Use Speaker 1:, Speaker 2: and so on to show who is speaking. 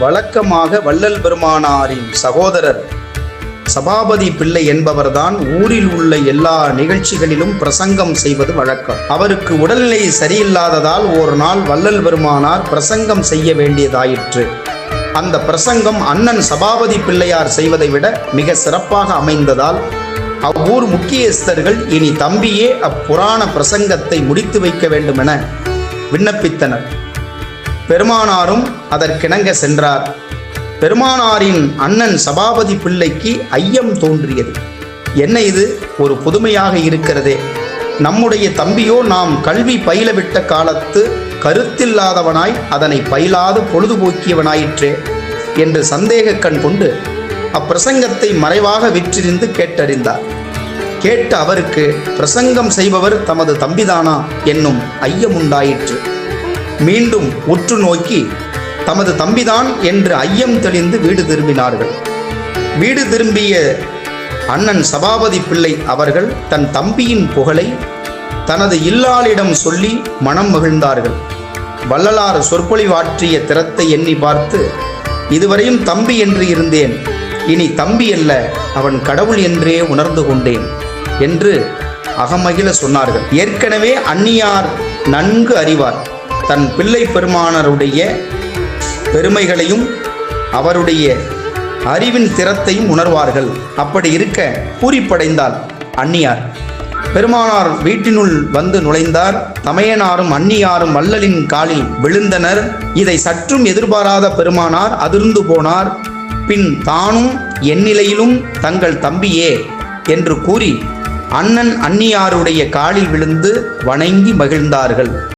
Speaker 1: வழக்கமாக வள்ளல் பெருமானாரின் சகோதரர் சபாபதி பிள்ளை என்பவர்தான் ஊரில் உள்ள எல்லா நிகழ்ச்சிகளிலும் பிரசங்கம் செய்வது வழக்கம். அவருக்கு உடல்நிலை சரியில்லாததால் ஒரு நாள் வள்ளல் பெருமானார் பிரசங்கம் செய்ய வேண்டியதாயிற்று. அந்த பிரசங்கம் அண்ணன் சபாபதி பிள்ளையார் செய்வதை விட மிக சிறப்பாக அமைந்ததால் அவ்வூர் முக்கியஸ்தர்கள் இனி தம்பியே அப்புராண பிரசங்கத்தை முடித்து வைக்க வேண்டுமென விண்ணப்பித்தனர். பெருமானாரும் அதற்கிணங்க சென்றார். பெருமானாரின் அண்ணன் சபாபதி பிள்ளைக்கு ஐயம் தோன்றியது. என்ன இது? ஒரு புதுமையாக இருக்கிறதே. நம்முடைய தம்பியோ நாம் கல்வி பயிலவிட்ட காலத்து கருத்தில்லாதவனாய் அதனை பயிலாது பொழுதுபோக்கியவனாயிற்றே என்று சந்தேக கண் கொண்டு அப்பிரசங்கத்தை மறைவாக விற்றிருந்து கேட்டறிந்தார். கேட்ட அவருக்கு பிரசங்கம் செய்பவர் தமது தம்பிதானா? என்னும் ஐயமுண்டாயிற்று. மீண்டும் உற்று நோக்கி தமது தம்பிதான் என்று ஐயம் தெளிந்து வீடு திரும்பினார்கள். வீடு திரும்பிய அண்ணன் சபாபதி பிள்ளை அவர்கள் தன் தம்பியின் புகழை தனது இல்லாளிடம் சொல்லி மனம் மகிழ்ந்தார்கள். வள்ளலார் சொற்பொழிவாற்றிய திறத்தை எண்ணி பார்த்து இதுவரையும் தம்பி என்று இருந்தேன். இனி தம்பி அல்ல அவன் கடவுள் என்றே உணர்ந்து கொண்டேன் என்று அகமகிழ சொன்னார்கள். ஏற்கனவே அந்நியார் நன்கு அறிவார். தன் பிள்ளை பெருமானருடைய பெருமைகளையும் அவருடைய அறிவின் திறத்தையும் உணர்வார்கள். அப்படி இருக்க பூரிப்படைந்தால் அந்நியார். பெருமானார் வீட்டினுள் வந்து நுழைந்தார். தமையனாரும் அந்நியாரும் வள்ளலின் காலில் விழுந்தனர். இதை சற்றும் எதிர்பாராத பெருமானார் அதிர்ந்து போனார். பின் தானும் எந்நிலையிலும் தங்கள் தம்பியே என்று கூறி அண்ணன் அந்நியாருடைய காலில் விழுந்து வணங்கி மகிழ்ந்தார்கள்.